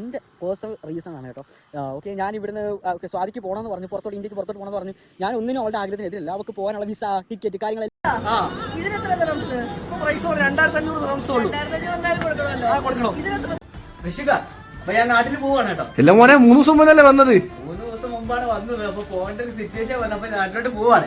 എന്റെ personal reason ആണ് കേട്ടോ. ഓക്കെ ഞാൻ ഇവിടുന്ന് ഓക്കെ സ്വാതിക്ക് പോകണമെന്ന് പറഞ്ഞു പുറത്തോട്ട് ഇന്ത്യയ്ക്ക് പുറത്തോട്ട് പോകണമെന്ന് പറഞ്ഞു. ഞാൻ ഒന്നിനും അവളുടെ ആഗ്രഹത്തിന് എതിരില്ല. അവൾക്ക് പോകാനുള്ള വിസ ടിക്കറ്റ് കാര്യങ്ങളെല്ലാം. എല്ലാം മോനെ മൂന്ന് ദിവസം മുന്നല്ലേ വന്നത്? മൂന്ന് ദിവസം മുമ്പാണ് വന്നത്. അപ്പൊ പോകേണ്ട ഒരു സിറ്റുവേഷൻ വന്നപ്പോ നാട്ടിലോട്ട് പോവാണ്.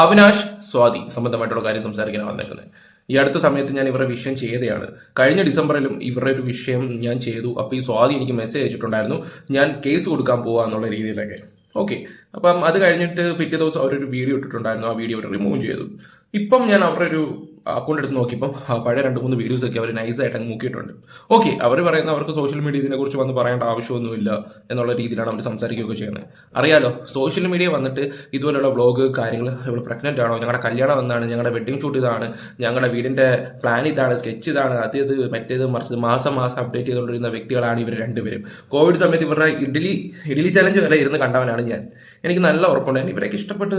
അവിനാഷ് സ്വാതി സംബന്ധമായിട്ടുള്ള കാര്യം സംസാരിക്കാൻ വന്നേക്കുന്നത് ഈ അടുത്ത സമയത്ത് ഞാൻ ഇവരുടെ വിഷയം ചെയ്തതാണ് കഴിഞ്ഞ ഡിസംബറിലും ഇവരുടെ ഒരു വിഷയം ഞാൻ ചെയ്തു. അപ്പോൾ ഈ സ്വാതി എനിക്ക് മെസ്സേജ് അയച്ചിട്ടുണ്ടായിരുന്നു. ഞാൻ കേസ് കൊടുക്കാൻ പോവാ എന്നുള്ള രീതിയിലൊക്കെ. ഓക്കെ അപ്പം അത് കഴിഞ്ഞിട്ട് പിറ്റേ ദിവസം അവരൊരു വീഡിയോ ഇട്ടിട്ടുണ്ടായിരുന്നു. ആ വീഡിയോ റിമൂവ് ചെയ്തു. ഇപ്പം ഞാൻ അവരുടെ ഒരു അക്കൗണ്ട് എടുത്ത് നോക്കിയപ്പോൾ പഴയ രണ്ട് മൂന്ന് വീഡിയോസ് ഒക്കെ അവർ നൈസായിട്ട് അങ്ങ് മുക്കിയിട്ടുണ്ട്. ഓക്കെ അവർ പറയുന്ന അവർക്ക് സോഷ്യൽ മീഡിയ ഇതിനെക്കുറിച്ച് വന്ന് പറയേണ്ട ആവശ്യമൊന്നുമില്ല എന്നുള്ള രീതിയിലാണ് അവർ സംസാരിക്കുകയൊക്കെ ചെയ്യുന്നത്. അറിയാലോ സോഷ്യൽ മീഡിയ വന്നിട്ട് ഇതുപോലെയുള്ള വ്ളോഗ് കാര്യങ്ങൾ ഇവിടെ പ്രഗ്നന്റ് ആണോ ഞങ്ങളുടെ കല്യാണം എന്നാണ് ഞങ്ങളുടെ വെഡിങ് ഷൂട്ട് ഇതാണ് ഞങ്ങളുടെ വീടിന്റെ പ്ലാൻ ഇതാണ് സ്കെച്ച് ഇതാണ് അത് ഇത് മറ്റേത് മറിച്ചത് മാസം മാസം അപ്ഡേറ്റ് ചെയ്തുകൊണ്ടിരുന്ന വ്യക്തികളാണ് ഇവർ രണ്ടുപേരും. കോവിഡ് സമയത്ത് ഇവരുടെ ഇഡ്ഡലി ഇഡ്ഡലി ചലഞ്ച് വരെ ഇരുന്ന് കണ്ടവനാണ് ഞാൻ. എനിക്ക് നല്ല ഉറപ്പുണ്ടായിരുന്നു ഇവരൊക്കെ ഇഷ്ടപ്പെട്ട്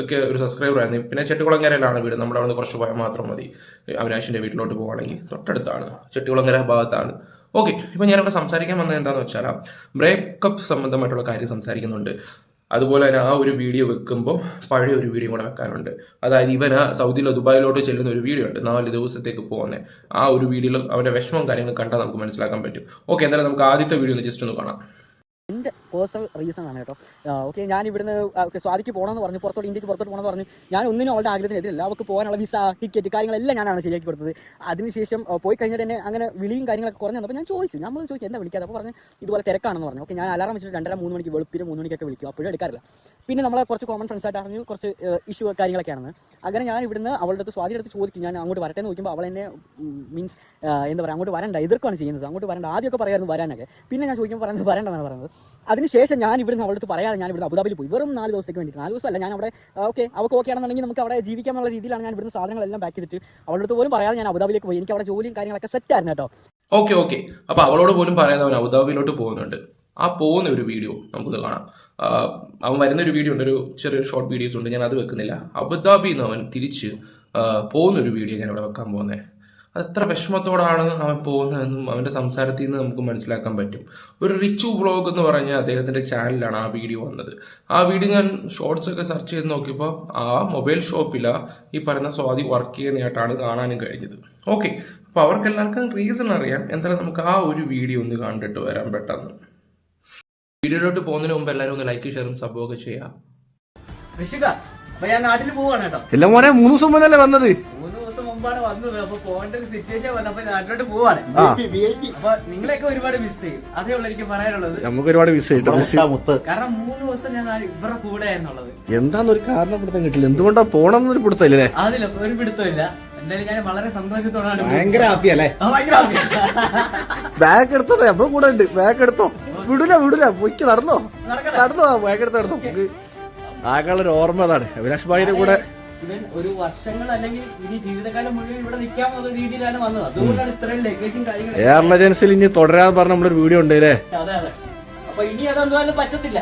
ഒക്കെ ഒരു സബ്സ്ക്രൈബർ ആയിരുന്നു. പിന്നെ ചെട്ടികുളങ്ങരയിലാണ് വീട്. നമ്മുടെ അവിടെ കുറച്ച് പോയാൽ മാത്രം മതി. അവിനാശിന്റെ വീട്ടിലോട്ട് പോവുകയാണെങ്കിൽ തൊട്ടടുത്താണ്. ചെട്ടികുളങ്ങര ഭാഗത്താണ്. ഓക്കെ ഇപ്പം ഞാനിവിടെ സംസാരിക്കാൻ വന്നത് എന്താണെന്ന് വെച്ചാൽ ബ്രേക്കപ്പ് സംബന്ധമായിട്ടുള്ള കാര്യം സംസാരിക്കുന്നുണ്ട്. അതുപോലെ തന്നെ ആ ഒരു വീഡിയോ വെക്കുമ്പോൾ പഴയ ഒരു വീഡിയോ കൂടെ വെക്കാനുണ്ട്. അതായത് ഇവൻ ആ സൗദിയിലോ ദുബായിലോട്ട് ചെല്ലുന്ന ഒരു വീഡിയോ ഉണ്ട് നാല് ദിവസത്തേക്ക് പോകുന്നത് ആ ഒരു വീഡിയോയിൽ അവന്റെ വിഷമം കാര്യങ്ങൾ കണ്ടാൽ നമുക്ക് മനസ്സിലാക്കാൻ പറ്റും. ഓക്കെ എന്തായാലും നമുക്ക് ആദ്യത്തെ വീഡിയോ ഒന്ന് ജസ്റ്റ് ഒന്ന് കാണാം. പേഴ്സണൽ റീസൺ ആണ് കേട്ടോ. ഓക്കെ ഞാൻ ഇവിടുന്ന് സ്വാതിക്ക് പോകണമെന്ന് പറഞ്ഞു പുറത്തോട്ട് ഇന്ത്യയ്ക്ക് പുറത്തോട്ട് പോകണമെന്ന് പറഞ്ഞു. ഞാൻ ഒന്നിനും അവളുടെ ആഗ്രഹത്തിനെതിരല്ല അവൾക്ക് പോകാനുള്ള വിസ ടിക്കറ്റ് കാര്യങ്ങളെല്ലാം ഞാനാണ് ശരിയാക്കി കൊടുത്തത്. അതിനുശേഷം പോയി കഴിഞ്ഞിട്ട് തന്നെ അങ്ങനെ വിളിയും കാര്യങ്ങളൊക്കെ കുറഞ്ഞു അപ്പോൾ ഞാൻ ചോദിച്ചു. നമ്മൾ ചോദിച്ചു എന്താ വിളിക്കാതെ അപ്പോൾ പറഞ്ഞു ഇതുപോലെ തിരക്കാണെന്ന് പറഞ്ഞു. ഓക്കെ ഞാൻ അലാറം വെച്ചിട്ട് രണ്ടര മൂന്ന് മണിക്ക് വെളുപ്പിന് മൂന്ന് മണിക്കൊക്കെ വിളിക്കും. അപ്പോഴും എടുക്കാറില്ല. പിന്നെ നമ്മളെ കുറച്ച് കോമൺ ഫ്രണ്ട്സ് ആയിട്ട് അറിഞ്ഞു. കുറച്ച് ഇഷ്യൂ കാര്യങ്ങളൊക്കെയാണ് അങ്ങനെ ഞാൻ ഇവിടുന്ന് അവളുടെ അടുത്ത് സ്വാതി അടുത്ത് ചോദിക്കും. ഞാൻ അങ്ങോട്ട് വരട്ടെ എന്ന് നോക്കുമ്പോൾ അവൾ എന്നെ മീൻസ് എന്താ പറയുക അങ്ങോട്ട് വരണ്ട എതിർക്കാണ് ചെയ്യുന്നത്. അങ്ങോട്ട് വരണ്ട. ആദ്യമൊക്കെ പറയായിരുന്നു വരാനൊക്കെ. പിന്നെ ഞാൻ ചോദിക്കുമ്പോൾ പറയുന്നത് വരണ്ടെന്നാണ് പറയുന്നത്. അതിനുശേഷം ഞാൻ ഇവിടുന്ന് അവളടുത്ത് പറയാതെ ഞാൻ ഇവിടുന്ന് അബുദാബിയിൽ പോയി. വെറും നാല് ദിവസത്തേക്ക് വേണ്ടി നാല് ദിവസമല്ല ഞാൻ അവിടെ ഓക്കെ അവൾക്ക് ഓക്കെ ആണെന്നുണ്ടെങ്കിൽ നമുക്ക് അവിടെ ജീവിക്കാനുള്ള രീതിയിലാണ് ഞാൻ ഇവിടുന്ന് സാധനങ്ങളെല്ലാം പാക്ക് ചെയ്തിട്ട് അവളടുത്ത് പോലും പറയാതെ ഞാൻ അബുദാബിയിലേക്ക് പോയി. എനിക്ക് അവിടെ ജോലിയും കാര്യങ്ങളൊക്കെ സെറ്റ് ആയിരുന്നു കേട്ടോ. Okay okay. അപ്പൊ അവളോട് പോലും പറയാതെ അവൻ അബുദാബിയിലോട്ട് പോകുന്നുണ്ട്. ആ പോകുന്ന ഒരു വീഡിയോ നമുക്കൊന്ന് കാണാം. അവൻ വരുന്ന ഒരു വീഡിയോ ഉണ്ട് ഒരു ചെറിയൊരു ഷോർട്ട് വീഡിയോസ് ഉണ്ട് ഞാൻ അത് വെക്കുന്നില്ല. അബുദാബിയിൽ നിന്ന് അവൻ തിരിച്ച് പോകുന്ന ഒരു വീഡിയോ ഞാൻ അവിടെ വെക്കാൻ പോകുന്നത് അത് എത്ര വിഷമത്തോടാണ് അവൻ പോകുന്നതെന്നും അവന്റെ സംസാരത്തിൽ നിന്ന് നമുക്ക് മനസ്സിലാക്കാൻ പറ്റും. ഒരു റിച്ചു വ്ളോഗ് എന്ന് പറഞ്ഞ അദ്ദേഹത്തിന്റെ ചാനലിലാണ് ആ വീഡിയോ വന്നത്. ആ വീഡിയോ ഞാൻ ഷോർട്സ് ഒക്കെ സെർച്ച് ചെയ്ത് നോക്കിയപ്പോൾ ആ മൊബൈൽ ഷോപ്പിലാണ് ഈ പറയുന്ന സ്വാതി വർക്ക് ചെയ്യുന്നതായിട്ടാണ് കാണാനും കഴിഞ്ഞത്. ഓക്കെ അപ്പോൾ അവർക്ക് എല്ലാവർക്കും റീസൺ അറിയാം. എന്തായാലും നമുക്ക് ആ ഒരു വീഡിയോ ഒന്ന് കണ്ടിട്ട് വരാം പെട്ടെന്ന്. വീഡിയോയിലോട്ട് പോകുന്നതിന് മുമ്പ് എല്ലാവരും ഒന്ന് ലൈക്ക് ഷെയറും സബും ഒക്കെ ചെയ്യാം ഋഷിക അപ്പൊ ഞാൻ നാട്ടിൽ പോവാണ് കേട്ടോ. എല്ലാം മോനെ മൂന്ന് ദിവസം മുന്നല്ലേ വന്നത്? മൂന്ന് മുമ്പാണ് വന്നത്. അപ്പൊ പോകേണ്ട ഒരു സിറ്റുവേഷൻ വന്നപ്പോ നാട്ടിലോട്ട് പോവാണ്. അപ്പൊ നിങ്ങളെയൊക്കെ ഒരുപാട് മിസ് ചെയ്യും. അതേ ഉള്ളൂ എനിക്ക് പറയാനുള്ളത്. നമുക്ക് ഒരുപാട് വിസ കാരണം മൂന്ന് ദിവസം ഞാൻ ഇവരുടെ കൂടെ ആയിരുന്നുള്ളത്. എന്താന്നൊരു കാരണം പിടുത്തം കിട്ടില്ല. എന്തുകൊണ്ടാ പോണം എന്നൊരു പിടുത്തല്ലേ അതില്ല ഒരു പിടുത്തമില്ല. എന്തായാലും ഞാൻ വളരെ സന്തോഷത്തോടാണ് ഭയങ്കര ഹാപ്പി അല്ലേ? ആ, ഭയങ്കര ഹാപ്പി ബാഗ് എടുത്തോ നമ്മൾ കൂടെ ഉണ്ട്. ബാഗ് എടുത്തോ? വിടൂല വിടൂല. പൊയ്ക്ക് നടന്നോ. നടന്നോ? ബാഗ് എടുത്ത് നടന്നോ? നമുക്ക് ആകെയുള്ള ഒരു ഓർമ്മ അതാണ്. അഭിലാഷ് ഭായിയുടെ കൂടെ ഇവൻ ഒരു വർഷങ്ങൾ അല്ലെങ്കിൽ ഇനി ജീവിതകാലം മുഴുവൻ ഇവിടെ നിൽക്കാമെന്നുള്ള രീതിയിലാണ് വന്നത്. അതുകൊണ്ടാണ് ഇത്രയും ലഗേജും കാര്യങ്ങളും എമർജൻസിൽ എമർജൻസിയിൽ ഇനി തുടരാന്ന് പറഞ്ഞ നമ്മളൊരു വീഡിയോ ഉണ്ട് അല്ലേ അതെ അതെ. അപ്പൊ ഇനി അതെന്തായാലും പറ്റത്തില്ല.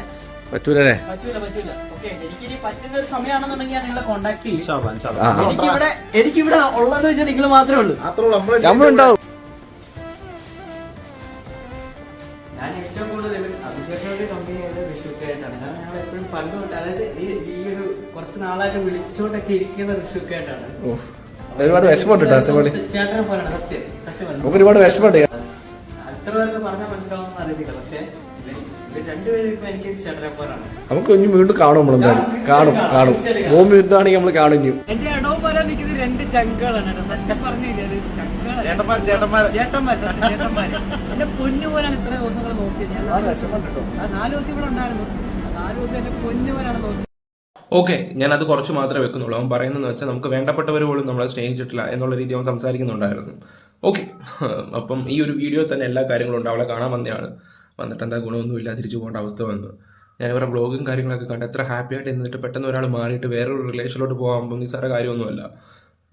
പറ്റൂലേ പറ്റൂല പറ്റൂല. ഓക്കെ എനിക്കിനി പറ്റുന്ന ഒരു സമയമാണെന്നുണ്ടെങ്കിൽ ഞാൻ നിങ്ങളെ കോണ്ടാക്ട് ചെയ്യും. എനിക്കിവിടെ എനിക്കിവിടെ ഉള്ളതെന്ന് വെച്ചാൽ നിങ്ങൾ മാത്രമേ ഉള്ളൂ. നമ്മളുണ്ടാവും ഞാൻ ഏറ്റവും കൂടുതൽ അഭിഷേകയുടെ കമ്പനിയുടെ വിശ്വസിക്കായിട്ടാണ് കാരണം ഞങ്ങൾ എപ്പോഴും പണ്ട് തൊട്ട് അതായത് ഈ നാളായിട്ട് വിളിച്ചോട്ടൊക്കെ ഇരിക്കുന്ന ഋഷുക്കായിട്ടാണ് ഒരുപാട് വിഷമമുണ്ട് ചേട്ടനെ പറയണം സത്യം സത്യം നമുക്ക് ഒരുപാട് വിഷമമുണ്ട്. അത്ര പേർക്ക് പറഞ്ഞാൽ മനസ്സിലാവുന്ന അറിയത്തില്ല പക്ഷേ നമുക്ക് ഇനി വീണ്ടും കാണും നമ്മളെന്തായാലും കാണും കാണും. ഭൂമി യുദ്ധമാണെങ്കിൽ നമ്മൾ കാണും ഇനി എന്റെ ഇടവ് പോലെ നിൽക്കുന്ന രണ്ട് ചങ്കുകളാണ് സത്യം പറഞ്ഞു എന്റെ പൊന്നു പോലാണ് ഇത്ര ദിവസങ്ങൾ നോക്കിയത്. നാല് ആ നാല് ദിവസം ഇവിടെ ഉണ്ടായിരുന്നു. നാല് ദിവസം എന്റെ പൊന്നു പോലാണ് നോക്കിയത്. ഓക്കെ ഞാൻ അത് കുറച്ച് മാത്രമേ വെക്കുന്നുള്ളൂ. അവൻ പറയുന്നതെന്ന് വെച്ചാൽ നമുക്ക് വേണ്ടപ്പെട്ടവർ പോലും നമ്മളെ സ്നേഹിച്ചിട്ടില്ല എന്നുള്ള രീതി അവൻ സംസാരിക്കുന്നുണ്ടായിരുന്നു. ഓക്കെ അപ്പം ഈ ഒരു വീഡിയോ തന്നെ എല്ലാ കാര്യങ്ങളും ഉണ്ട്. അവളെ കാണാൻ വന്നതാണ് വന്നിട്ട് എന്താ ഗുണമൊന്നുമില്ല തിരിച്ചു പോകേണ്ട അവസ്ഥ വന്നു. ഞാൻ ഇവരുടെ ബ്ലോഗും കാര്യങ്ങളൊക്കെ കണ്ട് എത്ര ഹാപ്പി ആയിട്ട് എന്നിട്ട് പെട്ടെന്ന് ഒരാൾ മാറിയിട്ട് വേറൊരു റിലേഷനിലോട്ട് പോകാൻ നിസ്സാര കാര്യമൊന്നുമല്ല.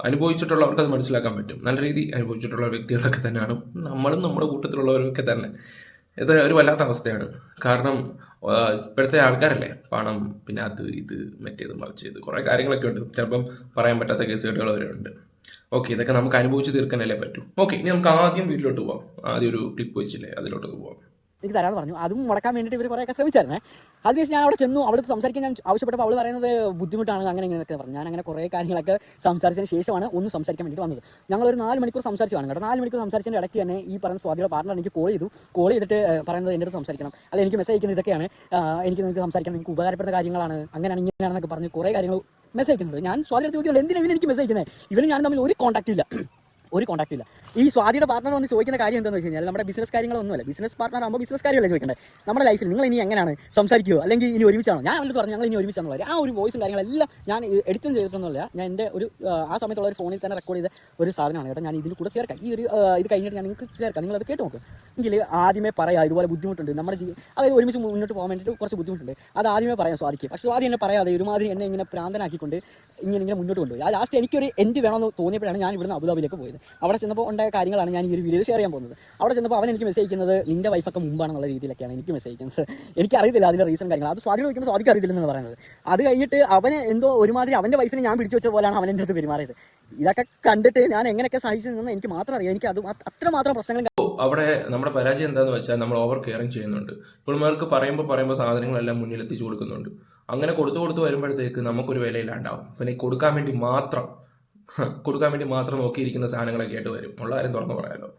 അനുഭവിച്ചിട്ടുള്ളവർക്ക് അത് മനസ്സിലാക്കാൻ പറ്റും. നല്ല രീതി അനുഭവിച്ചിട്ടുള്ള വ്യക്തികളൊക്കെ തന്നെയാണ്. നമ്മളും നമ്മുടെ കൂട്ടത്തിലുള്ളവരൊക്കെ തന്നെ. ഇത് ഒരു വല്ലാത്ത അവസ്ഥയാണ്. കാരണം ഇപ്പോഴത്തെ ആൾക്കാരല്ലേ? പണം പിന്നെ അത് ഇത് മറ്റേത് മറിച്ച് ഇത് കുറേ കാര്യങ്ങളൊക്കെ ഉണ്ട്. ചിലപ്പം പറയാൻ പറ്റാത്ത കേസുകെട്ടുകൾ വരെ ഉണ്ട്. ഓക്കെ ഇതൊക്കെ നമുക്ക് അനുഭവിച്ച് തീർക്കാനല്ലേ പറ്റും. ഓക്കെ ഇനി നമുക്ക് ആദ്യം വീട്ടിലോട്ട് പോവാം. ആദ്യം ഒരു ക്ലിപ്പ് വെച്ചില്ലേ അതിലോട്ട് പോവാം. എനിക്ക് തരാമെന്ന് പറഞ്ഞു. അതും മുടക്കാൻ വേണ്ടിയിട്ട് ഇവർ കുറേയൊക്കെ ശ്രമിച്ചായിരുന്നേ. അതിനുശേഷം ഞാൻ അവിടെ ചെന്നു. അവിടെ സംസാരിക്കാൻ ഞാൻ ആവശ്യപ്പെട്ടപ്പോൾ അവൾ പറയുന്നത് ബുദ്ധിമുട്ടാണ് അങ്ങനെ ഇങ്ങനെയൊക്കെ പറഞ്ഞു. ഞാൻ അങ്ങനെ കുറേ കാര്യങ്ങളൊക്കെ സംസാരിച്ചതിന് ശേഷമാണ് ഒന്ന് സംസാരിക്കാൻ വേണ്ടി വന്നത്. ഞങ്ങൾ ഒരു നാല് മണിക്കൂർ സംസാരിച്ചു കാണും കേട്ടോ. നാല് മണിക്കൂർ സംസാരിച്ചതിന്റെ ഇടയ്ക്ക് തന്നെ ഈ പറഞ്ഞ സ്വാതിയുടെ പാർട്ണർ എനിക്ക് കോൾ ചെയ്തു. കോൾ ചെയ്തിട്ട് പറയുന്നത് എന്റെ അടുത്ത് സംസാരിക്കണം. അല്ല എനിക്ക് മെസ്സേജ് അയക്കുന്നത് ഇതൊക്കെയാണ്. എനിക്ക് നിങ്ങൾക്ക് സംസാരിക്കണം. നിങ്ങൾക്ക് ഉപകാരപ്പെടുന്ന കാര്യങ്ങളാണ്. അങ്ങനെയാണ് ഇങ്ങനെയാണെന്നൊക്കെ പറഞ്ഞ് കുറേ കാര്യങ്ങൾ മെസ്സേജ് അയക്കുന്നുണ്ട്. ഞാൻ സ്വാതിയുടെ ചോദിക്കുന്നത് എന്തിനാണ് ഇവനെനിക്ക് മെസ്സേജ് അയക്കുന്നത് ഇവന് ഞാൻ തമ്മിൽ ഒരു കോൺടാക്റ്റ് ഇല്ല. ഒരു കോൺടാക്ട് ഇല്ല. ഈ സ്വാതിയുടെ പാർട്ണർ വന്ന് ചോദിക്കുന്ന കാര്യം എന്താണെന്ന് വെച്ച് കഴിഞ്ഞാൽ നമ്മുടെ ബിസിനസ് കാര്യങ്ങളൊന്നുമല്ല. ബിസിനസ് പാർട്ണർ ആകുമ്പോൾ ബിസിനസ് കാര്യമല്ലേ ചോദിക്കേണ്ടത്? നമ്മുടെ ലൈഫിൽ നിങ്ങൾ ഇനി എങ്ങനെയാണ് സംസാരിക്കുമോ അല്ലെങ്കിൽ ഇനി ഒരുമിച്ചാണോ? ഞാൻ അവരോട് പറഞ്ഞു ഞങ്ങൾ ഇനി ഒരുമിച്ചാണോ ആ ഒരു വോയിസും കാര്യങ്ങളെല്ലാം ഞാൻ എഡിറ്റും ചെയ്തിട്ടൊന്നുമില്ല. ഞാൻ എന്റെ ഒരു ആ, സമയത്തുള്ള ഒരു ഫോണിൽ തന്നെ റെക്കോർഡ് ചെയ്ത ഒരു സാധനമാണ് കേട്ടോ. ഞാൻ ഇതിൽ കൂടെ ചേർക്കാം. ഈ ഒരു ഇത് കഴിഞ്ഞിട്ട് ഞാൻ നിങ്ങൾക്ക് ചേർക്കാം. നിങ്ങൾ അത് കേട്ട് നോക്ക്. എങ്കിൽ ആദ്യമേ പറയാം ഇതുപോലെ ബുദ്ധിമുട്ടുണ്ട്. നമ്മുടെ അതായത് ഒരുമിച്ച് മുന്നോട്ട് പോകാൻ വേണ്ടിയിട്ട് കുറച്ച് ബുദ്ധിമുട്ടുണ്ട്. അത് ആദ്യമേ പറയാൻ സ്വാധിക്കും പക്ഷേ സ്വാധി എന്നെ പറയാതെ ഒരുമാതിരി എന്നെ ഇങ്ങനെ പ്രാന്തനാക്കിക്കൊണ്ട് ഇങ്ങനെ ഇങ്ങനെ മുന്നോട്ട് കൊണ്ടുപോയി. ആ ലാസ്റ്റ് എനിക്കൊരു എൻഡ് വേണമെന്ന് തോന്നിയപ്പോഴാണ് ഞാൻ ഇവിടുന്ന് അബുദാബിയിലേക്ക് പോയത്. അവിടെ ചെന്നപ്പോൾ ഉണ്ടായ കാര്യങ്ങളാണ് ഞാൻ ഈ ഒരു വീഡിയോ ഷെയർ ചെയ്യാൻ പോകുന്നത്. അവിടെ ചെന്നപ്പോൾ അവൻ എനിക്ക് മെസ്സേജ് അയക്കുന്നത് നിന്റെ വൈഫൊക്കെ മുമ്പാണെന്നുള്ള രീതിയിലൊക്കെയാണ് എനിക്ക് മെസ്സേജ് അയക്കുന്നത്. എനിക്ക് അറിയില്ല അതിന്റെ റീസൺ കാര്യങ്ങൾ അത് സ്വാധീനം ചോദിക്കുമ്പോൾ സ്വാധിക്ക് അറിയില്ലെന്ന് പറയുന്നത്. അത് കഴിഞ്ഞിട്ട് അവന് എന്തോ ഒരുമാതിരി അവന്റെ വൈഫിനെ ഞാൻ പിടിച്ചു വെച്ച പോലെയാണ് അവൻ എന്റെ അടുത്ത് പെരുമാറിയത്. ഇതൊക്കെ കണ്ടിട്ട് ഞാൻ എങ്ങനെയൊക്കെ സഹിച്ചു നിന്ന് എനിക്ക് മാത്രം അറിയാം. എനിക്ക് അത് അത്രമാത്രം പ്രശ്നങ്ങൾ അവിടെ നമ്മുടെ പരാജയം എന്താണെന്ന് വെച്ചാൽ നമ്മൾ ഓവർ കെയറിങ് ചെയ്യുന്നുണ്ട്. പുള്ളിമാർക്ക് പറയുമ്പോൾ പറയുമ്പോൾ സാധനങ്ങളെല്ലാം മുന്നിൽ എത്തിച്ചു കൊടുക്കുന്നുണ്ട്. അങ്ങനെ കൊടുത്തു കൊടുത്ത് വരുമ്പോഴത്തേക്ക് നമുക്കൊരു വിലയില്ലാണ്ടാവും. പിന്നെ കൊടുക്കാൻ വേണ്ടി മാത്രം കൊടുക്കാൻ വേണ്ടി മാത്രം നോക്കിയിരിക്കുന്ന സാധനങ്ങളൊക്കെ ആയിട്ട് വരും. ഉള്ള കാര്യം തുറന്നു പറയാമല്ലോ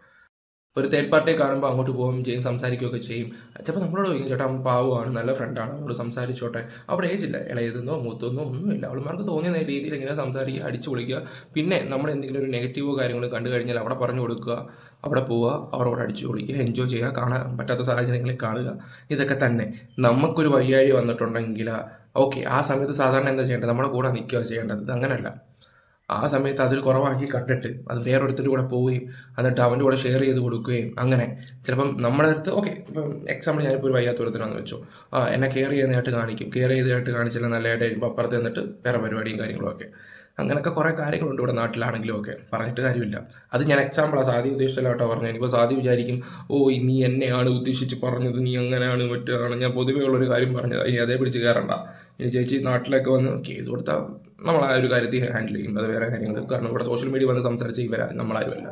ഒരു തേർഡ് പാർട്ടിയെ കാണുമ്പോൾ അങ്ങോട്ട് പോകും ചെയ്യും സംസാരിക്കുകയൊക്കെ ചെയ്യും. ചിലപ്പോൾ നമ്മളോട് ചോദിക്കും ചേട്ടാ പാവമാണ് നല്ല ഫ്രണ്ടാണ് അവളോട് സംസാരിച്ചോട്ടെ? അവിടെ ഏജില്ല ഇളയതെന്നോ മൂത്തൊന്നോ ഒന്നുമില്ല. അവൾമാർക്ക് തോന്നിയ രീതിയിൽ ഇങ്ങനെ സംസാരിക്കുക അടിച്ചു വിളിക്കുക പിന്നെ നമ്മൾ എന്തെങ്കിലും ഒരു നെഗറ്റീവോ കാര്യങ്ങൾ കണ്ടു കഴിഞ്ഞാൽ അവിടെ പറഞ്ഞു കൊടുക്കുക അവിടെ പോവുക അവരോട് അടിച്ചു വിളിക്കുക എൻജോയ് ചെയ്യുക കാണാൻ പറ്റാത്ത സാഹചര്യങ്ങളിൽ കാണുക. ഇതൊക്കെ തന്നെ. നമുക്കൊരു വഴിയാഴി വന്നിട്ടുണ്ടെങ്കിൽ ഓക്കെ ആ സമയത്ത് സാധാരണ എന്താ ചെയ്യേണ്ടത്? നമ്മുടെ കൂടെ നിൽക്കുക ചെയ്യേണ്ടത്. അങ്ങനെയല്ല ആ സമയത്ത് അതിൽ കുറവാക്കി കണ്ടിട്ട് അത് വേറൊരുത്തിന്റെ കൂടെ പോവുകയും എന്നിട്ട് അവന്റെ കൂടെ ഷെയർ ചെയ്ത് കൊടുക്കുകയും അങ്ങനെ. ചിലപ്പം നമ്മുടെ അടുത്ത് ഓക്കെ ഇപ്പം എക്സാമ്പിൾ ഞാനിപ്പോൾ ഒരു വയ്യാത്ത ഒരുത്തരാന്ന് വെച്ചു. എന്നെ കെയർ ചെയ്യുന്നതായിട്ട് കാണിക്കും. കെയർ ചെയ്തതായിട്ട് കാണിച്ചില്ല നല്ലതായിട്ട് കഴിയുമ്പോൾ അപ്പുറത്ത് നിന്നിട്ട് വേറെ പരിപാടിയും കാര്യങ്ങളും ഒക്കെ. അങ്ങനെയൊക്കെ കുറേ കാര്യങ്ങളുണ്ട് ഇവിടെ നാട്ടിലാണെങ്കിലും ഒക്കെ. പറഞ്ഞിട്ട് കാര്യമില്ല. അത് ഞാൻ എക്സാമ്പിളാണ് സാധി ഉദ്ദേശിച്ചല്ല കേട്ടോ പറഞ്ഞു ഇപ്പോൾ സാധി വിചാരിക്കും ഓ നീ എന്നെയാണ് ഉദ്ദേശിച്ച് പറഞ്ഞത്. നീ അങ്ങനെയാണ് മറ്റാണ് ഞാൻ പൊതുവേ ഉള്ളൊരു കാര്യം പറഞ്ഞത്. ഇനി അതേ പിടിച്ച് കയറണ്ട ഇനി ചേച്ചി നാട്ടിലൊക്കെ വന്ന് കേസ് കൊടുത്താൽ നമ്മൾ ആ ഒരു കാര്യത്തിൽ ഹാൻഡിൽ ചെയ്യും. അത് വേറെ കാര്യങ്ങൾ. കാരണം ഇവിടെ സോഷ്യൽ മീഡിയ വന്ന് സംസാരിച്ച് ഇവരാ നമ്മളാരുമല്ല.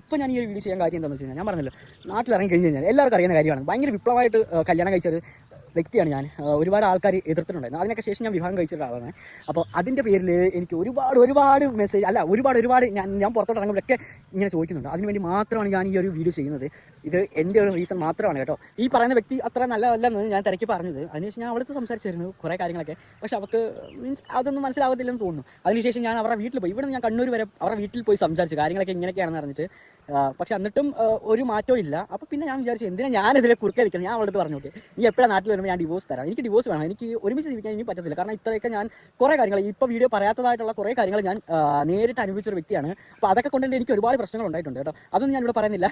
ഇപ്പം ഞാൻ ഈ ഒരു വീഡിയോ ചെയ്യാൻ കാര്യം എന്താണെന്ന് വെച്ച് കഴിഞ്ഞാൽ ഞാൻ പറഞ്ഞല്ലോ നാട്ടിൽ ഇറങ്ങി കഴിഞ്ഞ് കഴിഞ്ഞാൽ എല്ലാവർക്കും അറിയുന്ന കാര്യമാണ്. ഭയങ്കര വിപ്ലവമായിട്ട് കല്യാണം കഴിച്ച ഒരു വ്യക്തിയാണ് ഞാൻ. ഒരുപാട് ആൾക്കാർ എതിർത്തിട്ടുണ്ടായിരുന്നു. അതിനൊക്കെ ശേഷം ഞാൻ വിവാഹം കഴിച്ച ഒരാളാണ് അപ്പോൾ അതിന്റെ പേരിൽ എനിക്ക് ഒരുപാട് ഒരുപാട് മെസ്സേജ് അല്ല ഒരുപാട് ഒരുപാട് ഞാൻ ഞാൻ പുറത്തോട്ട് ഇറങ്ങുമ്പോഴൊക്കെ ഇങ്ങനെ ചോദിക്കുന്നുണ്ട്. അതിനുവേണ്ടി മാത്രമാണ് ഞാൻ ഈ ഒരു വീഡിയോ ചെയ്യുന്നത്. ഇത് എന്റെ ഒരു റീസൺ മാത്രമാണ് കേട്ടോ. ഈ പറയുന്ന വ്യക്തി അത്ര നല്ലതല്ലെന്ന് ഞാൻ തിരക്കി പറഞ്ഞത്. അതിനുശേഷം ഞാൻ അവിടുത്തെ സംസാരിച്ചിരുന്നു കുറേ കാര്യങ്ങളൊക്കെ. പക്ഷെ അവർക്ക് മീൻസ് അതൊന്നും മനസ്സിലാവത്തില്ലെന്ന് തോന്നുന്നു. അതിനുശേഷം ഞാൻ അവരുടെ വീട്ടിൽ പോയി. ഇവിടെ ഞാൻ കണ്ണൂർ വരെ അവരുടെ വീട്ടിൽ പോയി സംസാരിച്ചു. കാര്യങ്ങളൊക്കെ ഇങ്ങനെയൊക്കെയാണെന്ന് അറിഞ്ഞിട്ട് പക്ഷെ എന്നിട്ടും ഒരു മാറ്റവും ഇല്ല. അപ്പോൾ പിന്നെ ഞാൻ വിചാരിച്ചു എന്തിനാ ഞാൻ കുറുക്കെ നിൽക്കുന്നത്? ഞാൻ അവളടുത്ത് പറഞ്ഞു ഓക്കെ നീ എപ്പോഴാണ് നാട്ടിൽ വരുമ്പോൾ ഞാൻ ഡിവോഴ്സ് തരാം? എനിക്ക് ഡിവോഴ്സ് വേണം. എനിക്ക് ഒരുമിച്ച് ജീവിക്കാൻ ഇനി പറ്റത്തില്ല. കാരണം ഇത്രയൊക്കെ ഞാൻ കുറേ കാര്യങ്ങൾ ഇപ്പോൾ വീഡിയോ പറയാത്തതായിട്ടുള്ള കുറേ കാര്യങ്ങൾ ഞാൻ നേരിട്ട് അനുഭവിച്ച ഒരു വ്യക്തിയാണ്. അപ്പോൾ അതൊക്കെ കൊണ്ട് എനിക്ക് ഒരുപാട് പ്രശ്നങ്ങൾ ഉണ്ടായിട്ടുണ്ട് കേട്ടോ. അതൊന്നും ഞാൻ ഇവിടെ പറയുന്നില്ല.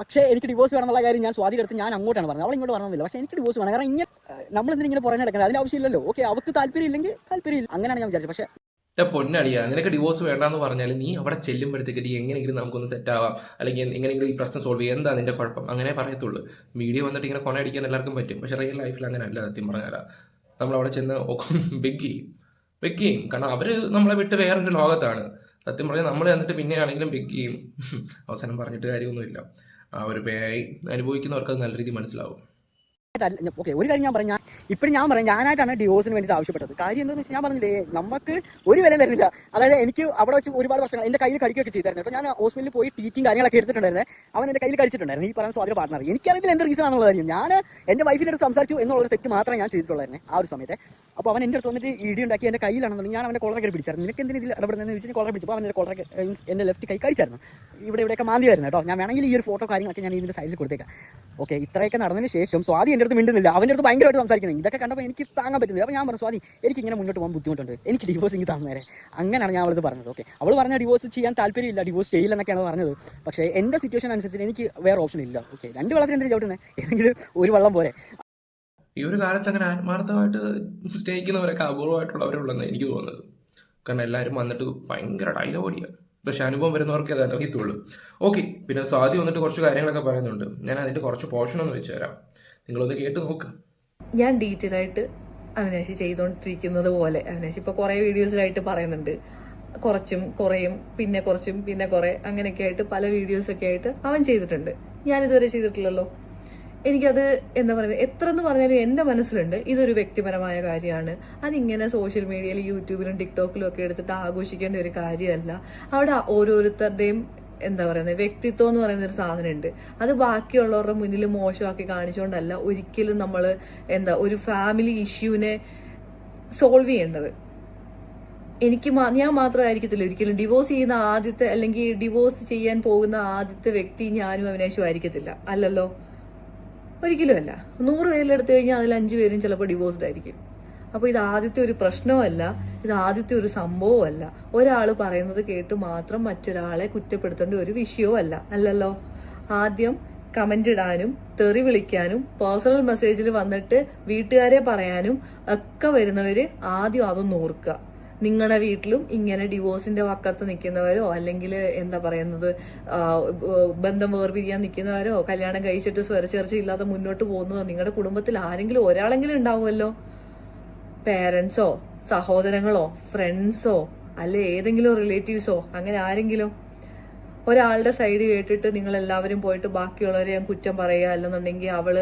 പക്ഷേ എനിക്ക് ഡിവോഴ്സ് വേണം എന്നുള്ള കാര്യം ഞാൻ സ്വാധീനം എടുത്ത് ഞാൻ അങ്ങോട്ടാണ് പറഞ്ഞത്. അവൾ ഇങ്ങോട്ട് പറഞ്ഞില്ല പക്ഷേ എനിക്ക് ഡിവോഴ്സ് വേണം. കാരണം ഇങ്ങനെ നമ്മൾ എന്തിനാ ഇങ്ങനെ പറയാൻ നടക്കുന്നത്? അതിന് ആവശ്യമില്ലല്ലോ. ഓക്കെ അവർക്ക് താല്പര്യം ഇല്ലെങ്കിൽ താല്പര്യമില്ല. അങ്ങനെയാണ് ഞാൻ വിചാരിച്ചത്. പക്ഷേ എന്റെ പൊന്നടിയാ നിനക്ക് ഡിവോഴ്സ് വേണ്ടാന്ന് പറഞ്ഞാൽ നീ അവിടെ ചെല്ലുമ്പോഴത്തേക്ക് നീ എങ്ങനെയെങ്കിലും നമുക്കൊന്ന് സെറ്റ് ആവാം. അല്ലെങ്കിൽ എങ്ങനെയെങ്കിലും ഈ പ്രശ്നം സോൾവ് ചെയ്യാം. എന്താ നിന്റെ കുഴപ്പം? അങ്ങനെ പറയത്തുള്ളൂ. വീഡിയോ വന്നിട്ട് ഇങ്ങനെ കൊണ അടിക്കാൻ എല്ലാവർക്കും പറ്റും. പക്ഷെ റിയൽ ലൈഫിൽ അങ്ങനെ അല്ല സത്യം പറഞ്ഞാൽ നമ്മൾ അവിടെ ചെന്ന് ബെഗ് ചെയ്യും. ബെഗ് ചെയ്യും. കാരണം അവർ നമ്മളെ വിട്ട് വേറെ വേറൊരു ലോകത്താണ്. സത്യം പറഞ്ഞാൽ നമ്മൾ എന്നിട്ട് പിന്നെ ആണെങ്കിലും ബെഗ് ചെയ്യും. അവസാനം പറഞ്ഞിട്ട് കാര്യമൊന്നുമില്ല. ആ ഒരു പേരായി അനുഭവിക്കുന്നവർക്ക് അത് നല്ല രീതിയിൽ മനസ്സിലാവും. ഓക്കെ ഒരു കാര്യം ഞാൻ പറഞ്ഞു ഞാൻ ഇപ്പോഴും ഞാൻ പറയാം ഞാനായിട്ടാണ് ഡിവോഴ്സിന് വേണ്ടിയിട്ട് ആവശ്യപ്പെട്ടത്. കാര്യം എന്താണെന്ന് വെച്ചാൽ ഞാൻ പറഞ്ഞില്ലേ നമുക്ക് ഒരു വില തരുന്നില്ല അതായത് എനിക്ക് അവിടെ വെച്ച് ഒരുപാട് വർഷങ്ങൾ എന്റെ കയ്യിൽ കടിക്കുകയൊക്കെ ചെയ്തായിരുന്നു അപ്പോൾ ഞാൻ ഹോസ്പിറ്റലിൽ പോയി ടീറ്റിങ് കാര്യങ്ങളൊക്കെ എടുത്തിട്ടുണ്ടായിരുന്നു. അവൻ എന്റെ കയ്യിൽ കടിച്ചിട്ടുണ്ടായിരുന്നു. ഈ പറഞ്ഞ സ്വാതന്ത്ര്യ പാർട്ണർ എനിക്കറിയത്തില്ല എന്ത് റീസൺ ആണെന്നുള്ള കാര്യം. ഞാൻ എന്റെ വൈഫിന്റെ അടുത്ത് സംസാരിച്ചു എന്നുള്ളൊരു തെറ്റ് മാത്രമേ ഞാൻ ചെയ്തിട്ടുള്ളായിരുന്നു ആ ഒരു സമയത്ത്. അപ്പോൾ അവൻ എന്റെ അടുത്ത് വന്നിട്ട് ഇടി ഉണ്ടാക്കി എന്റെ കയ്യിലാണെന്നുണ്ടെങ്കിൽ ഞാൻ അവന്റെ കോളറൊക്കെ പിടിച്ചായിരുന്നു. നിനക്ക് എന്തിനും ഇതിൽ ഇടപെടുന്നതെന്ന് വെച്ചാൽ കോളർ പിടിച്ചപ്പോൾ അവന്റെ കോളറൊക്കെ എന്റെ ലെഫ്റ്റ് കൈ കടിച്ചായിരുന്നു. ഇവിടെ ഇവിടെയൊക്കെ മാന്തിയായിരുന്നു കേട്ടോ. ഞാൻ വേണമെങ്കിൽ ഈ ഒരു ഫോട്ടോ കാര്യങ്ങളൊക്കെ ഞാൻ ഇതിന്റെ സൈഡിൽ കൊടുത്തേക്കാം. ഓക്കെ ഇത്രയൊക്കെ നടന്നതിന് ശേഷം സ്വാതി എന്റെ അടുത്ത് മിണ്ടുന്നില്ല. അവന്റെ അടുത്ത് ഭയങ്കരമായിട്ട് സംസാരിക്കുന്നത് ഇതൊക്കെ കണ്ടപ്പോൾ എനിക്ക് താങ്ങാൻ പറ്റുന്നില്ല. അപ്പോൾ ഞാൻ പറഞ്ഞു സ്വാതി എനിക്ക് ഇങ്ങനെ മുന്നോട്ട് പോകാൻ ബുദ്ധിമുട്ടുണ്ട്. എനിക്ക് ഡിവോഴ്സ് ഇങ്ങനെ തന്നേരെ അങ്ങനെയാണ് ഞാൻ അവളത് പറഞ്ഞത്. ഓക്കെ അവൾ പറഞ്ഞ ഡിവോഴ്സ് ചെയ്യാൻ താല്പര്യമില്ല. ഡിവോഴ്സ് ചെയ്യില്ല എന്നൊക്കെയാണ് പറഞ്ഞത്. പക്ഷേ എന്റെ സിറ്റുവേഷൻ അനുസരിച്ച് എനിക്ക് വേറെ ഓപ്ഷൻ ഇല്ല. ഓക്കെ രണ്ട് വെള്ളത്തിന് എന്തിനാണ് ചവിട്ടുന്നത് ഏതെങ്കിലും ഒരു വള്ളം പോരെ. ഈ ഒരു കാലത്ത് അങ്ങനെ ആത്മാർത്ഥമായിട്ട് സ്നേഹിക്കുന്നവരൊക്കെ അപൂർവമായിട്ടുള്ളവരേ ഉള്ളെന്ന് എനിക്ക് തോന്നുന്നത്. കാരണം എല്ലാവരും വന്നിട്ട് ഭയങ്കര ഡയലോഗ് അടിക്കുക പക്ഷെ അനുഭവം വരുന്നവർക്ക് അത് അറിയത്തുള്ളൂ ഓക്കെ പിന്നെ സ്വാതി വന്നിട്ട് കുറച്ച് കാര്യങ്ങളൊക്കെ പറയുന്നുണ്ട്. ഞാൻ അതിന്റെ കുറച്ച് പോർഷൻ ഒന്ന് വെച്ച് തരാം. നിങ്ങളൊന്ന് കേട്ട് നോക്ക്. ഞാൻ ഡീറ്റെയിൽ ആയിട്ട് അവിനാശി ചെയ്തുകൊണ്ടിരിക്കുന്നത് പോലെ. അവിനാശി ഇപ്പൊ കുറെ വീഡിയോസിലായിട്ട് പറയുന്നുണ്ട്. കുറച്ചും കുറയും പിന്നെ കുറച്ചും പിന്നെ കുറെ അങ്ങനെയൊക്കെ ആയിട്ട് പല വീഡിയോസ് ഒക്കെ ആയിട്ട് അവൻ ചെയ്തിട്ടുണ്ട്. ഞാൻ ഇതുവരെ ചെയ്തിട്ടില്ലല്ലോ. എനിക്കത് എന്താ പറയുന്നത്? എത്ര എന്ന് പറഞ്ഞാലും എന്റെ മനസ്സിലുണ്ട് ഇതൊരു വ്യക്തിപരമായ കാര്യമാണ്. അതിങ്ങനെ സോഷ്യൽ മീഡിയയിൽ യൂട്യൂബിലും ടിക്ടോക്കിലും ഒക്കെ എടുത്തിട്ട് ആഘോഷിക്കേണ്ട ഒരു കാര്യമല്ല. അവിടെ ഓരോരുത്തരുടെയും എന്താ പറയുന്നത് വ്യക്തിത്വം എന്ന് പറയുന്ന ഒരു സാധനമുണ്ട്. അത് ബാക്കിയുള്ളവരുടെ മുന്നിൽ മോശമാക്കി കാണിച്ചുകൊണ്ടല്ല ഒരിക്കലും നമ്മൾ എന്താ ഒരു ഫാമിലി ഇഷ്യൂവിനെ സോൾവ് ചെയ്യേണ്ടത്. എനിക്ക് ഞാൻ മാത്രമായിരിക്കത്തില്ല ഒരിക്കലും ഡിവോഴ്സ് ചെയ്യുന്ന ആദ്യത്തെ അല്ലെങ്കിൽ ഡിവോഴ്സ് ചെയ്യാൻ പോകുന്ന ആദ്യത്തെ വ്യക്തി ഞാനും അവിനാശും ആയിരിക്കത്തില്ല. അല്ലല്ലോ? ഒരിക്കലും അല്ല നൂറ് പേരിലെടുത്തു കഴിഞ്ഞാൽ അതിൽ അഞ്ചു പേരും ചിലപ്പോൾ ഡിവോഴ്സ്ഡ് ആയിരിക്കും. അപ്പൊ ഇത് ആദ്യത്തെ ഒരു പ്രശ്നമല്ല ഇത് ആദ്യത്തെ ഒരു സംഭവമല്ല ഒരാൾ പറയുന്നത് കേട്ട് മാത്രം മറ്റൊരാളെ കുറ്റപ്പെടുത്തേണ്ട ഒരു വിഷയവും അല്ല അല്ലല്ലോ? ആദ്യം കമന്റ് ഇടാനും തെറി വിളിക്കാനും പേഴ്സണൽ മെസ്സേജിൽ വന്നിട്ട് വീട്ടുകാരെ പറയാനും ഒക്കെ വരുന്നവര് ആദ്യം അതൊന്ന് ഓർക്കുക. നിങ്ങളുടെ വീട്ടിലും ഇങ്ങനെ ഡിവോഴ്സിന്റെ വക്കത്ത് നിൽക്കുന്നവരോ അല്ലെങ്കിൽ എന്താ പറയുന്നത് ബന്ധം വേർപിരിയാൻ നിൽക്കുന്നവരോ കല്യാണം കഴിച്ചിട്ട് സ്വരച്ചേർച്ച ഇല്ലാതെ മുന്നോട്ട് പോകുന്നതോ നിങ്ങളുടെ കുടുംബത്തിൽ ആരെങ്കിലും ഒരാളെങ്കിലും ഉണ്ടാവുമല്ലോ? പേരൻസോ സഹോദരങ്ങളോ ഫ്രണ്ട്സോ അല്ലെ ഏതെങ്കിലും റിലേറ്റീവ്സോ അങ്ങനെ ആരെങ്കിലും? ഒരാളുടെ സൈഡ് കേട്ടിട്ട് നിങ്ങൾ എല്ലാവരും പോയിട്ട് ബാക്കിയുള്ളവരെ ഞാൻ കുറ്റം പറയുക അല്ലെന്നുണ്ടെങ്കിൽ അവൾ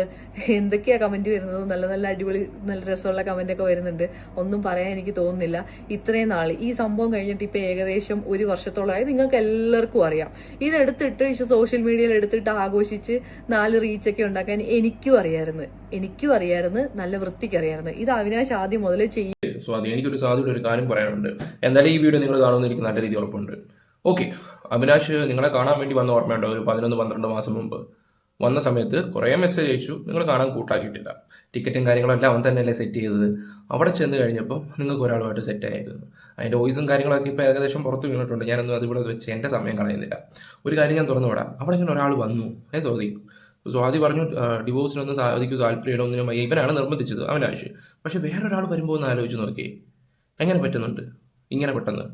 എന്തൊക്കെയാ കമന്റ് വരുന്നത്? നല്ല നല്ല അടിപൊളി നല്ല രസമുള്ള കമന്റ് ഒക്കെ വരുന്നുണ്ട്. ഒന്നും പറയാൻ എനിക്ക് തോന്നുന്നില്ല. ഇത്രയും നാൾ ഈ സംഭവം കഴിഞ്ഞിട്ട് ഇപ്പൊ ഏകദേശം ഒരു വർഷത്തോളമായി നിങ്ങൾക്ക് എല്ലാവർക്കും അറിയാം. ഇതെടുത്തിട്ട് സോഷ്യൽ മീഡിയയിൽ എടുത്തിട്ട് ആഘോഷിച്ച് നാല് റീച്ചൊക്കെ ഉണ്ടാക്കാൻ എനിക്കും അറിയായിരുന്നു. എനിക്കും അറിയായിരുന്നു. നല്ല വൃത്തിക്ക് അറിയായിരുന്നു. ഇത് അവിനാശ് ആദ്യം മുതലേ ചെയ്യും. സോ അത് എനിക്കൊരു സാധ്യത ഒരു കാര്യം പറയാനുണ്ട്. എന്തായാലും ഈ വീഡിയോ നിങ്ങൾ കാണുമെന്ന് എനിക്ക് നല്ല രീതി ഉറപ്പുണ്ട്. ഓക്കെ അവിനാശ് നിങ്ങളെ കാണാൻ വേണ്ടി വന്ന ഓർമ്മയുണ്ടോ? ഒരു പതിനൊന്ന് പന്ത്രണ്ട് മാസം മുമ്പ്. വന്ന സമയത്ത് കുറേ മെസ്സേജ് അയച്ചു. നിങ്ങൾ കാണാൻ കൂട്ടാക്കിയിട്ടില്ല. ടിക്കറ്റും കാര്യങ്ങളും എല്ലാം അവൻ തന്നെയല്ലേ സെറ്റ് ചെയ്തത്. അവിടെ ചെന്ന് കഴിഞ്ഞപ്പോൾ നിങ്ങൾക്ക് ഒരാളുമായിട്ട് സെറ്റ് ആയിരുന്നു. അതിന്റെ വോയിസും കാര്യങ്ങളൊക്കെ ഇപ്പോൾ ഏകദേശം പുറത്ത് വീണിട്ടുണ്ട്. ഞാനൊന്നും അതിവിടെ വെച്ച് എന്റെ സമയം കളയുന്നില്ല. ഒരു കാര്യം ഞാൻ തുറന്നു വിടാം. അവിടെ ഇങ്ങനെ ഒരാൾ വന്നു. ഏ സ്വാതി. സ്വാതി പറഞ്ഞു ഡിവോഴ്സിനൊന്നും സാധിക്കും താല്പര്യം ഒന്നിനും. ഇവനാണ് നിർബന്ധിച്ചത് അവനാവശ്യം പക്ഷെ വേറൊരാൾ വരുമ്പോൾ ഒന്ന് ആലോചിച്ച് നോക്കിയേ. എങ്ങനെ പറ്റുന്നുണ്ട്? ഇങ്ങനെ പെട്ടെന്ന്.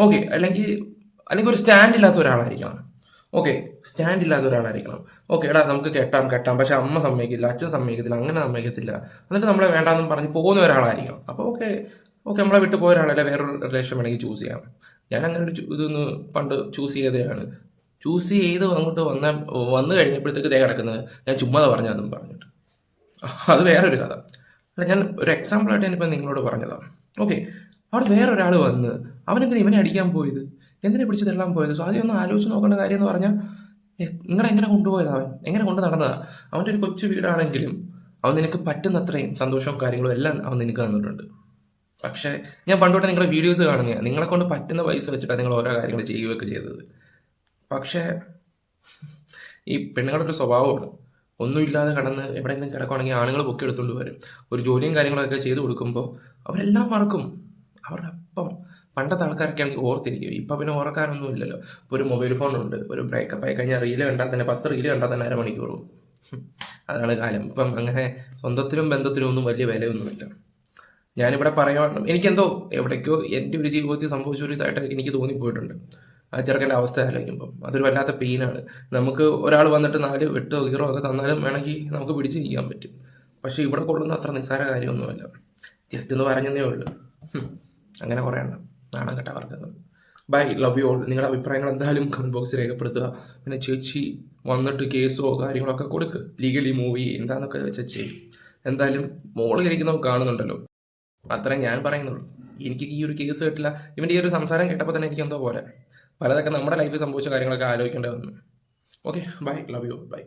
ഓക്കെ അല്ലെങ്കിൽ അല്ലെങ്കിൽ ഒരു സ്റ്റാൻഡ് ഇല്ലാത്ത ഒരാളായിരിക്കണം. ഓക്കെ സ്റ്റാൻഡ് ഇല്ലാത്ത ഒരാളായിരിക്കണം. ഓക്കെ എടാ നമുക്ക് കെട്ടാം കെട്ടാം. പക്ഷെ അമ്മ സമ്മതിക്കില്ല അച്ഛൻ സമ്മതിക്കത്തില്ല അങ്ങനെ സമ്മതിക്കത്തില്ല. എന്നിട്ട് നമ്മളെ വേണ്ടാന്നും പറഞ്ഞ് പോകുന്ന ഒരാളായിരിക്കണം. അപ്പോൾ ഓക്കെ ഓക്കെ നമ്മളെ വിട്ട് പോയ ഒരാളല്ല വേറൊരു റിലേഷൻ വേണമെങ്കിൽ ചൂസ് ചെയ്യാം. ഞാൻ അങ്ങനെ ഒരു ഇതൊന്ന് പണ്ട് ചൂസ് ചെയ്തതാണ്. ചൂസ് ചെയ്ത് അങ്ങോട്ട് വന്ന വന്നു കഴിഞ്ഞപ്പോഴത്തേക്ക് ദേ കിടക്കുന്നത്. ഞാൻ ചുമ്മാതെ പറഞ്ഞതെന്നും പറഞ്ഞിട്ട്. അത് വേറൊരു കഥ. അല്ല ഞാൻ ഒരു എക്സാമ്പിളായിട്ട് ഞാനിപ്പോൾ നിങ്ങളോട് പറഞ്ഞതാണ് ഓക്കെ അവിടെ വേറൊരാൾ വന്ന് അവനെന്തിനാ ഇവനെ അടിക്കാൻ പോയത്? എന്തിനാ പിടിച്ച് തള്ളാൻ പോയത്? സോ ആദ്യം ഒന്ന് ആലോചിച്ച് നോക്കേണ്ട കാര്യം എന്ന് പറഞ്ഞാൽ നിങ്ങളെ എങ്ങനെ കൊണ്ടുപോയത് അവൻ? എങ്ങനെ കൊണ്ട് നടന്നതാണ് അവന്റെ ഒരു കൊച്ചു വീടാണെങ്കിലും അവൻ നിനക്ക് പറ്റുന്നത്രയും സന്തോഷവും കാര്യങ്ങളും എല്ലാം അവൻ നിനക്ക് തന്നിട്ടുണ്ട്. പക്ഷേ ഞാൻ പണ്ടോട്ടെ നിങ്ങളുടെ വീഡിയോസ് കാണുന്നതാണ് നിങ്ങളെ കൊണ്ട് പറ്റുന്ന പൈസ വെച്ചിട്ടാണ് നിങ്ങൾ ഓരോ കാര്യങ്ങൾ ചെയ്യുകയൊക്കെ ചെയ്തത്. പക്ഷേ ഈ പെണ്ണുങ്ങളുടെ ഒരു സ്വഭാവമാണ് ഒന്നുമില്ലാതെ കടന്ന് എവിടെയെങ്കിലും കിടക്കുകയാണെങ്കിൽ ആണുങ്ങൾ പൊക്കി എടുത്തുകൊണ്ട് വരും. ഒരു ജോലിയും കാര്യങ്ങളൊക്കെ ചെയ്തു കൊടുക്കുമ്പോൾ അവരെല്ലാം മറക്കും. അവരുടെ പണ്ടത്തെ ആൾക്കാരൊക്കെ ആണെങ്കിൽ ഓർത്തിരിക്കും. ഇപ്പൊ പിന്നെ ഓർക്കാനൊന്നും ഇല്ലല്ലോ. ഇപ്പോൾ ഒരു മൊബൈൽ ഫോൺ ഉണ്ട് ഒരു ബ്രേക്കപ്പ് ആയി കഴിഞ്ഞാൽ റീൽ കണ്ടാൽ തന്നെ പത്ത് റീൽ കണ്ടാൽ തന്നെ അരമണിക്കൂർ. അതാണ് കാലം. ഇപ്പം അങ്ങനെ സ്വന്തത്തിലും ബന്ധത്തിലും ഒന്നും വലിയ വിലയൊന്നുമില്ല. ഞാനിവിടെ പറയാൻ എനിക്കെന്തോ എവിടേക്കോ എന്റെ ഒരു ജീവിതത്തിൽ സംഭവിച്ച ഒരു ഇതായിട്ട് എനിക്ക് തോന്നിപ്പോയിട്ടുണ്ട്. ആ ചെറുക്കന്റെ അവസ്ഥ ആലോചിക്കുമ്പം. അതൊരു വല്ലാത്ത പെയിനാണ് നമുക്ക് ഒരാൾ വന്നിട്ട് നാല് വെട്ടോ കീറോ ഒക്കെ തന്നാലും വേണമെങ്കിൽ നമുക്ക് പിടിച്ച് നിൽക്കാൻ പറ്റും. പക്ഷേ ഇവിടെ കൊള്ളുന്ന അത്ര നിസ്സാര കാര്യമൊന്നുമല്ല. ജസ്റ്റ് ഒന്ന് പറഞ്ഞതേ ഉള്ളൂ. അങ്ങനെ കുറേ നാണം കേട്ട അവർക്ക് ബൈ ലവ് യു ഓൾ നിങ്ങളുടെ അഭിപ്രായങ്ങൾ എന്തായാലും കമന്റ് ബോക്സിൽ രേഖപ്പെടുത്തുക. പിന്നെ ചേച്ചി വന്നിട്ട് കേസോ കാര്യങ്ങളൊക്കെ കൊടുക്കുക ലീഗലി മൂവി എന്താണെന്നൊക്കെ വെച്ചാൽ ചെയ്യും. എന്തായാലും മോളിൽ ഇരിക്കുന്നവർ കാണുന്നുണ്ടല്ലോ. അത്രയും ഞാൻ പറയുന്നുള്ളൂ. എനിക്ക് ഈ ഒരു കേസ് കേട്ടില്ല. ഇവന്റെ ഈ ഒരു സംസാരം കേട്ടപ്പോൾ തന്നെ എനിക്ക് എന്തോ പോലെ. പലതൊക്കെ നമ്മുടെ ലൈഫിൽ സംഭവിച്ച കാര്യങ്ങളൊക്കെ ആലോചിക്കേണ്ടി വന്നു. Okay bye love you bye